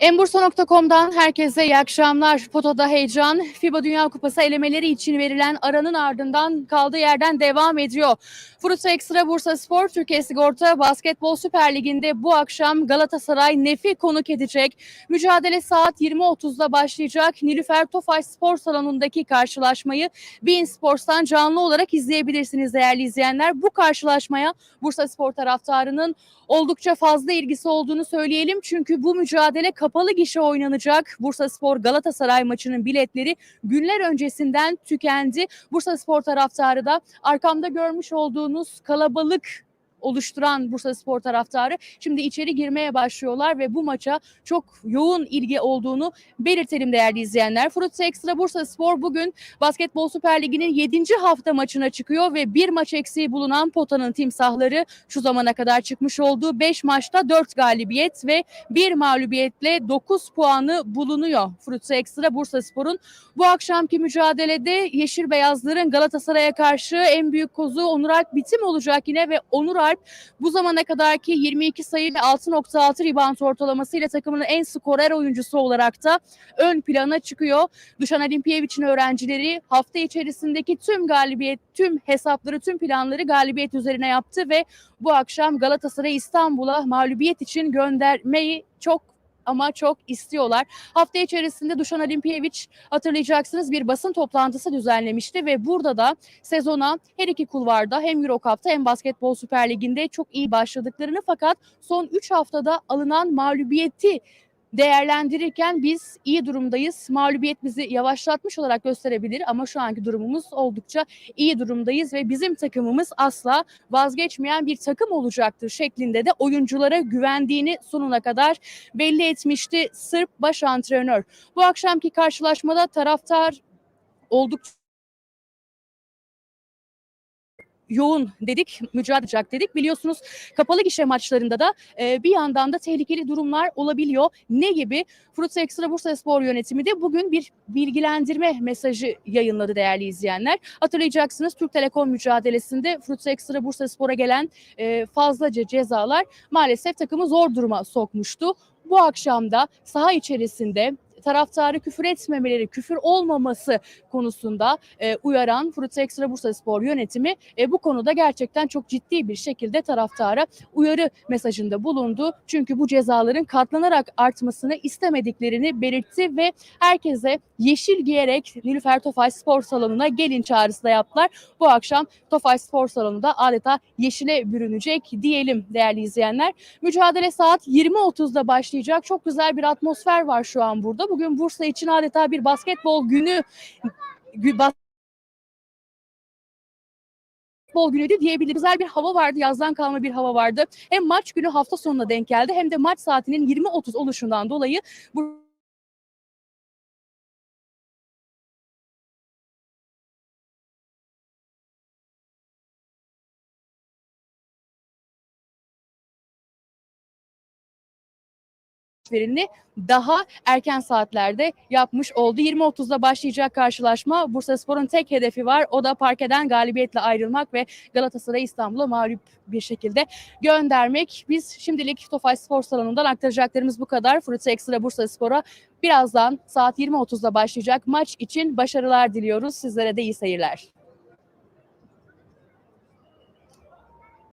Embursa.com'dan herkese iyi akşamlar. Potoda heyecan, FIBA Dünya Kupası elemeleri için verilen aranın ardından kaldığı yerden devam ediyor. Fruta Ekstra Bursa Spor Türkiye Sigorta Basketbol Süper Ligi'nde bu akşam Galatasaray Nefi konuk edecek. Mücadele saat 20.30'da başlayacak. Nilüfer Tofaş Spor Salonu'ndaki karşılaşmayı Bein Sports'tan canlı olarak izleyebilirsiniz değerli izleyenler. Bu karşılaşmaya Bursa Spor taraftarının oldukça fazla ilgisi olduğunu söyleyelim. Çünkü bu mücadele kapalı gişe oynanacak. Bursa Spor Galatasaray maçının biletleri günler öncesinden tükendi. Bursa Spor taraftarı da arkamda görmüş olduğunuz kalabalık oluşturan Bursa Spor taraftarı şimdi içeri girmeye başlıyorlar ve bu maça çok yoğun ilgi olduğunu belirtelim değerli izleyenler. Fruta Ekstra Bursa Spor bugün Basketbol Süper Ligi'nin 7. hafta maçına çıkıyor ve bir maç eksiği bulunan Pota'nın timsahları şu zamana kadar çıkmış olduğu 5 maçta 4 galibiyet ve bir mağlubiyetle 9 puanı bulunuyor. Fruta Ekstra Bursa Spor'un bu akşamki mücadelede Yeşil Beyazların Galatasaray'a karşı en büyük kozu Onur Alp bitim olacak yine ve Onur Alp bu zamana kadarki 22 sayı ve 6.6 rebound ortalamasıyla takımın en skorer oyuncusu olarak da ön plana çıkıyor. Dušan Alimpiyevic'in öğrencileri hafta içerisindeki tüm galibiyet, tüm hesapları, tüm planları galibiyet üzerine yaptı ve bu akşam Galatasaray İstanbul'a mağlubiyet için göndermeyi çok ama çok istiyorlar. Hafta içerisinde Dušan Alimpiyevic hatırlayacaksınız bir basın toplantısı düzenlemişti ve burada da sezona her iki kulvarda hem Euro Cup'ta hem Basketbol Süper Ligi'nde çok iyi başladıklarını fakat son 3 haftada alınan mağlubiyeti değerlendirirken biz iyi durumdayız. Mağlubiyet bizi yavaşlatmış olarak gösterebilir ama şu anki durumumuz oldukça iyi durumdayız ve bizim takımımız asla vazgeçmeyen bir takım olacaktır şeklinde de oyunculara güvendiğini sonuna kadar belli etmişti Sırp baş antrenör. Bu akşamki karşılaşmada taraftar oldukça yoğun dedik, mücadele edecek dedik. Biliyorsunuz kapalı gişe maçlarında da e, bir yandan da tehlikeli durumlar olabiliyor. Ne gibi? Fruta Ekstra Bursa Spor yönetimi de bugün bir bilgilendirme mesajı yayınladı değerli izleyenler. Hatırlayacaksınız Türk Telekom mücadelesinde Fruta Ekstra Bursa Spor'a gelen e, fazlaca cezalar maalesef takımı zor duruma sokmuştu. Bu akşam da saha içerisinde taraftarı küfür etmemeleri, küfür olmaması konusunda e, uyaran Fruta Ekstra Bursa Spor yönetimi e, bu konuda gerçekten çok ciddi bir şekilde taraftara uyarı mesajında bulundu. Çünkü bu cezaların katlanarak artmasını istemediklerini belirtti ve herkese yeşil giyerek Nilüfer Tofaş Spor Salonu'na gelin çağrısı da yaptılar. Bu akşam Tofaş Spor Salonu'nda adeta yeşile bürünecek diyelim değerli izleyenler. Mücadele saat 20.30'da başlayacak. Çok güzel bir atmosfer var şu an burada. Bugün Bursa için adeta bir basketbol günü basketbol günüydü diyebiliriz. Güzel bir hava vardı, yazdan kalma bir hava vardı. Hem maç günü hafta sonuna denk geldi hem de maç saatinin 20.30 oluşundan dolayı bu verilini daha erken saatlerde yapmış oldu. 20.30'da başlayacak karşılaşma Bursaspor'un tek hedefi var. O da parkeden galibiyetle ayrılmak ve Galatasaray İstanbul'a mağlup bir şekilde göndermek. Biz şimdilik Tofaş Spor Salonu'ndan aktaracaklarımız bu kadar. Fruta Ekstra Bursaspor'a birazdan saat 20.30'da başlayacak maç için başarılar diliyoruz. Sizlere de iyi seyirler.